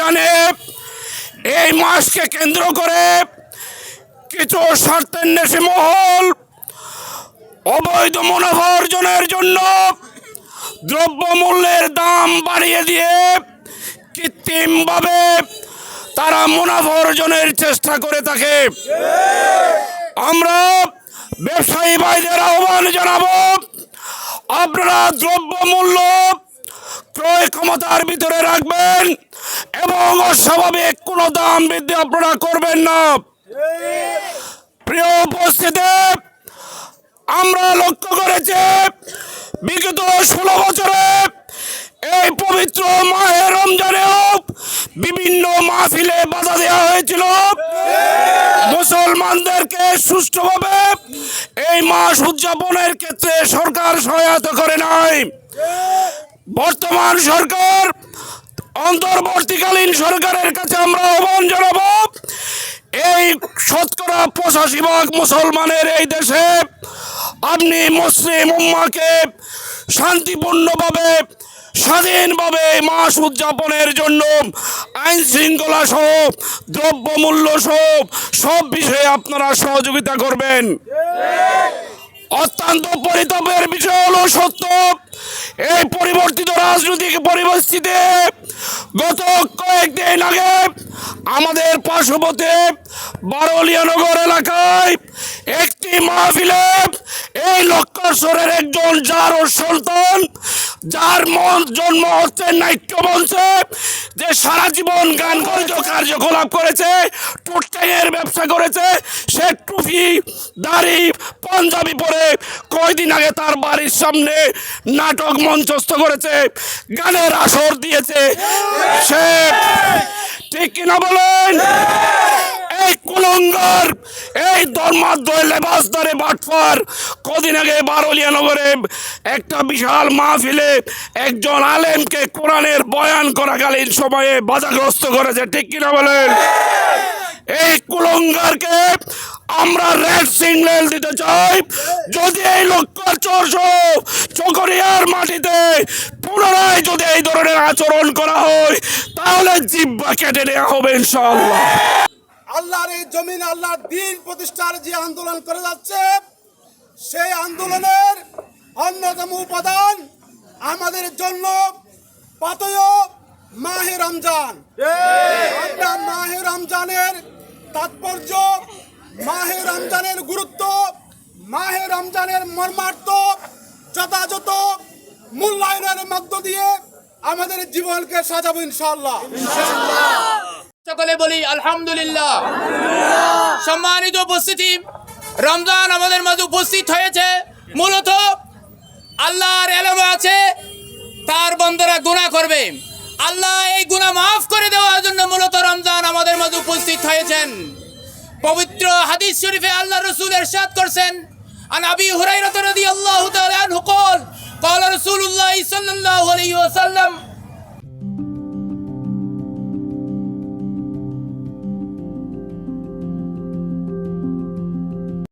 জানে, এই মাসকে কেন্দ্র করে কিছু স্বার্থের নেশে মহল অবৈধ মুনাফা জন্য দ্রব্যমূল্যের দাম বাড়িয়ে দিয়ে কৃত্রিমভাবে তারা মুনাফা চেষ্টা করে থাকে। আমরা ব্যবসায়ী ভাইদের আহ্বান জানাব, আপনারা দ্রব্যমূল্য ক্রয় ক্ষমতার ভিতরে রাখবেন। এবং অস্বাভাবিক, কোনো দাম বৃদ্ধি আপনারা করবেন না। প্রিয় উপস্থিতি, আমরা লক্ষ্য করেছি, বিগত ষোলো বছরে এই পবিত্র মাহে রমজানেও বিভিন্ন মাহফিলে বাধা দেওয়া হয়েছিল। মুসলমানদেরকে সুষ্ঠুভাবে এই মাস উদযাপনের ক্ষেত্রে সরকার সহায়তা করে নাই। বর্তমান সরকার অন্তর্বর্তীকালীন সরকারের কাছে আমরা আহ্বান জানাব, এই শতকরা পঁচাশি ভাগ মুসলমানের এই দেশে আপনি মুসলিম উম্মাকে শান্তিপূর্ণভাবে, স্বাধীনভাবে মাস উদযাপনের জন্য আইন শৃঙ্খলা সহ, দ্রব্যমূল্য সহ সব বিষয়ে আপনারা সহযোগিতা করবেন। অত্যন্ত পরিতাপের বিষয় হলো সত্য। এই পরিবর্তিত রাজনৈতিক পরিস্থিতিতে গত কয়েকদিন আগে আমাদের পার্শ্ববর্তী বারলিয়ানগর এলাকায় একটি মাহফিলে এই লক্ষ্মরের একজন যার ও সুলতান যার মন জন্ম হচ্ছে, নাট্য মঞ্চে যে সারা জীবন গান কার্যকলাপ করেছে, টুটটাইয়ের ব্যবসা করেছে সে টুপি দাড়ি পাঞ্জাবি পরে কয়দিন আগে তার বাড়ির সামনে নাটক মঞ্চস্থ করেছে, গানের আসর দিয়েছে। সে ঠিক কিনা বলেন? এই কুলঙ্গার, এই ধর্মাধ্যয় লেবাস ধরে বাটফার কদিন আগে বারলিয়া নগরে একটা বিশাল মাহফিলে একজন আলেমকে কোরআনের বয়ান করাকালীন সময়ে বাধাগ্রস্ত করেছে, ঠিক কিনা বলেন? এই কুলঙ্গারকে আমরা রেড সিগন্যাল দিতে চাই। যদি এই লক্ষ্য চর্ষ চকরিয়ার মাটিতে পুনরায় যদি এই ধরনের আচরণ করা হয় তাহলে জিব্বা কেটে নেওয়া হবে ইনশাআল্লাহ। আল্লাহর এই জমিন আল্লাহর দিন প্রতিষ্ঠার যে আন্দোলন করে যাচ্ছে সেই আন্দোলনের অন্যতম উপাদান আমাদের জন্য পাতয় মাহে রমজান। আমরা মাহে রমজানের তাৎপর্য, মাহে রমজানের গুরুত্ব, মাহে রমজানের মর্মার্থ, যথাযথ মূল্যায়নের মধ্য দিয়ে আমাদের জীবনকে সাজাবো ইনশাল্লাহ সকলে বলি আলহামদুলিল্লাহ। সম্মানিত উপস্থিতি, রমজান আমাদের মাঝে উপস্থিত হয়েছে। মূলত আল্লাহর এলমে আছে, তার বন্ধুরা গুণা করবে। আল্লাহ এই গুণা মাফ পেয়েছেন। পবিত্র হাদিস শরীফে আল্লাহ রসুল এরশাদ করছেন। আন আবি হুরাইরাহ কল কল রসুল্লাহ সাল্লাহ আলহি ওসাল্লাম